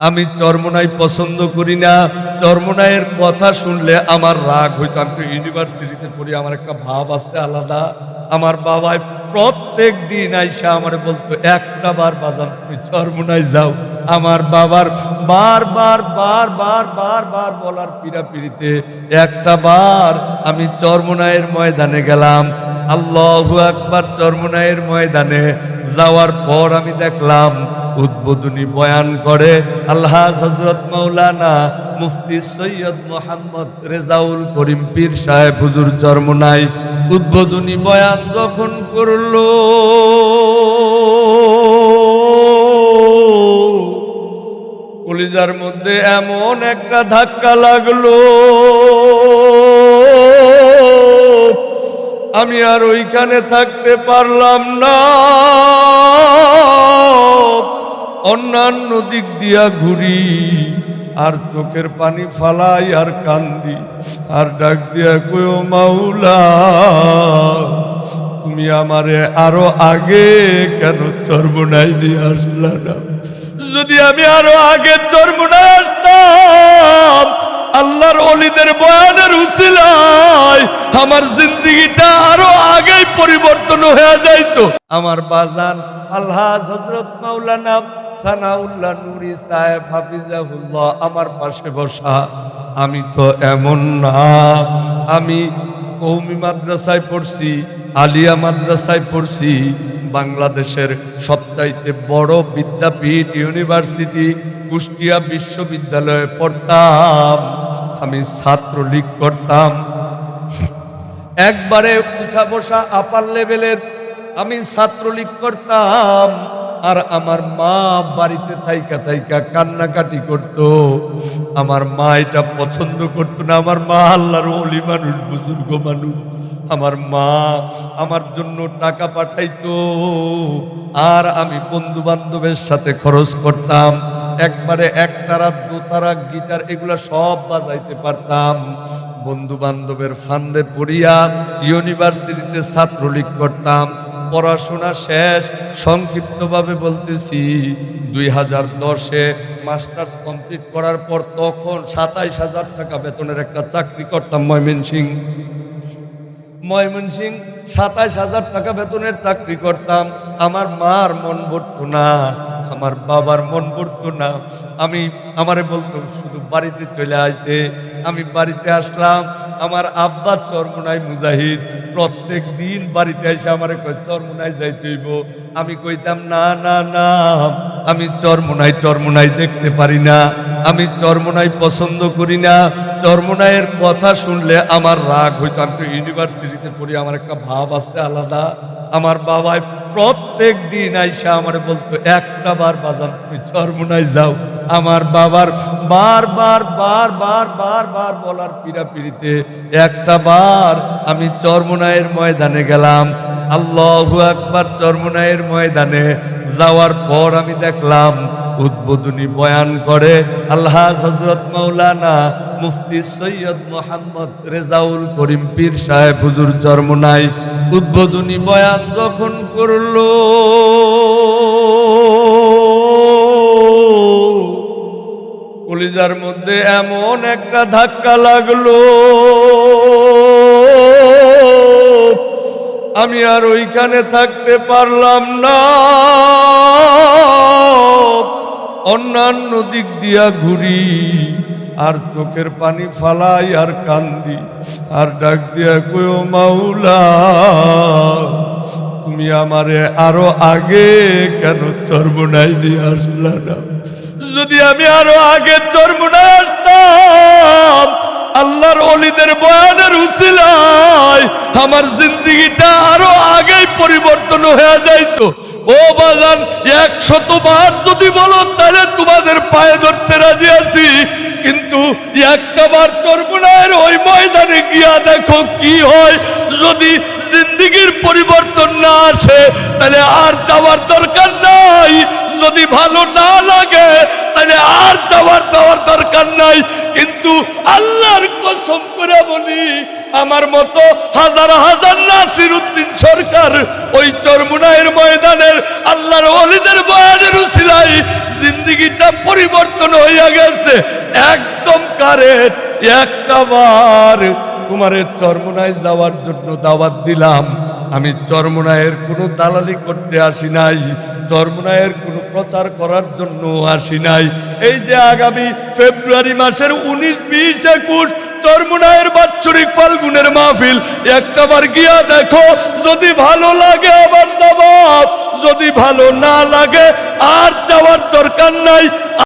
আমি চরমনাই পছন্দ করি না। চরমনাইয়ের কথা শুনলে আমার রাগ হইতো। আমি তো ইউনিভার্সিটিতে পড়ি, আমার একটা ভাব আছে আলাদা। আমার বাবাই প্রত্যেক দিন আইসা আমার বলতো, একটা বার বাজান, তুমি চরমনাই যাও। আমার বাবার বারবার বার বার বার বার বার বলার পিড়া পিড়িতে একটা বার আমি চর্মনায়ের ময়দানে গেলাম। আল্লাহু একবার চর্মনায়ের ময়দানে যাওয়ার পর আমি দেখলাম উদ্বোধনী বয়ান করে আল্লাহ হজরত মৌলানা মুফতি সৈয়দ মোহাম্মদ রেজাউল করিম পীর সাহেব হুজুর চরমনাই উদ্বোধনী বয়ান যখন করল। কলিজার মধ্যে এমন একটা ধাক্কা লাগল। আমি আর ওইখানে থাকতে পারলাম না। অন্যান্য দিক দিয়া ঘুরি, আর চোখের পানি ফালাই আর কান্দি, আর ডাক দিয়া কয়ো মাওলা, তুমি আমারে আরও আগে কেন চর্মনাই নিয়ে আসলা না? যদি আমি আরও আগে চর্মনায় আসতাম, আল্লাহর অলিদের বয়ানের উসিলায় আমার জিন্দগিটা আরও পরিবর্তন হয়ে যাইতো। আমার বাজান আল্লাহ হজরত মাওলানা সানাউল্লাহ নুরি সাহেব হাফিজাহুল্লাহ আমার পাশে বসা। আমি তো এমন না। আমি কৌমি মাদ্রাসায় পড়ছি, আলিয়া মাদ্রাসায় পড়ছি। বাংলাদেশের সবচাইতে বড় বিদ্যাপীঠ ইউনিভার্সিটি কুষ্টিয়া বিশ্ববিদ্যালয়ে পড়তাম। আমি ছাত্রলীগ করতাম। একবারে উঠা বসা আপার লেভেলের আমি ছাত্রলীগ করতাম, আর আমার মা বাড়িতে থাইকা থাইকা কান্নাকাটি করত। আমার মা এটা পছন্দ করতো না। আমার মা আল্লাহর অলি মানুষ, বুজুর্গ মানুষ। আমার মা আমার জন্য টাকা পাঠাইতো, আর আমি বন্ধু বান্ধবের সাথে খরচ করতাম। একবারে একতারা, দোতারা, গিটার, এগুলা সব বাজাইতে পারতাম। বন্ধু বান্ধবের ফান্দে পড়িয়া ইউনিভার্সিটিতে ছাত্রলীগ করতাম। পড়াশোনা শেষ, সংক্ষিপ্তভাবে বলতেছি, দুই হাজার দশে মাস্টার্স কমপ্লিট করার পর তখন সাতাইশ হাজার টাকা বেতনের একটা চাকরি করতাম ময়মনসিং। ময়মনসিং সাতাইশ হাজার টাকা বেতনের চাকরি করতাম। আমার মার মন ভরতো না, আমার বাবার মন ভরতো না। আমি আমারে বলতো, শুধু বাড়িতে চলে আসতে আমি বাড়িতে আসলাম, আমার আব্বা চরমোনাই মুজাহিদ, প্রত্যেক দিন বাড়িতে এসে আমার কয়, চরমোনাই যাইতে হইব। আমি কইতাম, না না না, আমি চরমোনাই টরমোনাই দেখতে পারি না, আমি চরমোনাই পছন্দ করি না। চরমোনাইয়ের কথা শুনলে আমার রাগ হইতো। আমি তো ইউনিভার্সিটিতে পড়ি, আমার একটা ভাব আছে আলাদা। আমার বাবাই প্রত্যেক দিন আইসা আমার বলতো, একটা বার বাজান, তুমি চরমোনাই যাও। আমার বাবার বারবার বার বার বার বার বার বলার পিড়া পিড়িতে একটা বার আমি চরমোনাইয়ের ময়দানে গেলাম। আল্লাহু আকবার চরমোনাইয়ের ময়দানে যাওয়ার পর আমি দেখলাম উদ্বোধনী বয়ান করে আল্লাহ হজরত মৌলানা মুফতি সৈয়দ মোহাম্মদ রেজাউল করিম পীর সাহেব হুজুর চরমোনাই উদ্বোধনী বয়ান যখন করল। কলিজার মধ্যে এমন একটা ধাক্কা লাগল। আমি আর ওইখানে থাকতে পারলাম না। অন্যান্য দিক দিয়া ঘুরি, আর চোখের পানি ফালাই, আর কান্দি, আর ডাক দিয়া কয়ো মাওলা, তুমি আমারে আরও আগে কেন চর্মনাই নিয়ে আসলা যদি আমি আরও আগে চর্মনায় আসতাম, আল্লাহর অলিদের বয়ানের উসিলায় আমার জিন্দগিটা আরও আগেই পরিবর্তন হয়ে যাইতো। ও বাজান, একশত বার যদি বলো, তাহলে তোমাদের পায়ে ধরতে রাজি আছি। কিন্তু একটা বার চর্মনায়ের ওই ময়দানে গিয়া দেখো কি হয়। যদি জিন্দিগির পরিবর্তন না আসে, তাহলে আর যাওয়ার দরকার নাই। যদি ভালো না লাগে, তাহলে আর যাওয়ার দেওয়ার দরকার নাই। কিন্তু আল্লাহর কসম করে বলি, আমার মতো হাজার হাজার নাসির উদ্দিন সরকার ওই চরমুনায়ের ময়দানের আল্লাহর ওলিদের বয়ানের উসিলাই জিন্দিগিটা পরিবর্তন হইয়া গেছে। একদম কারেক্ট একটা বার তোমার চরমুনায় যাওয়ার জন্য দাওয়াত দিলাম। আমি চরমুনায়ের কোনো দালালি করতে আসি নাই, চরমুনায়ের কোনো প্রচার করার জন্য আসি নাই। এই যে আগামী ফেব্রুয়ারি মাসের উনিশ, বিশ, একুশ, চরমুনায়ের বাৎসরিক ফাল্গুনের মাহফিল একটাবার গিয়া দেখো, যদি ভালো লাগে আবার জবাব, যদি ভালো না লাগে, আর যাওয়ার দরকার নাই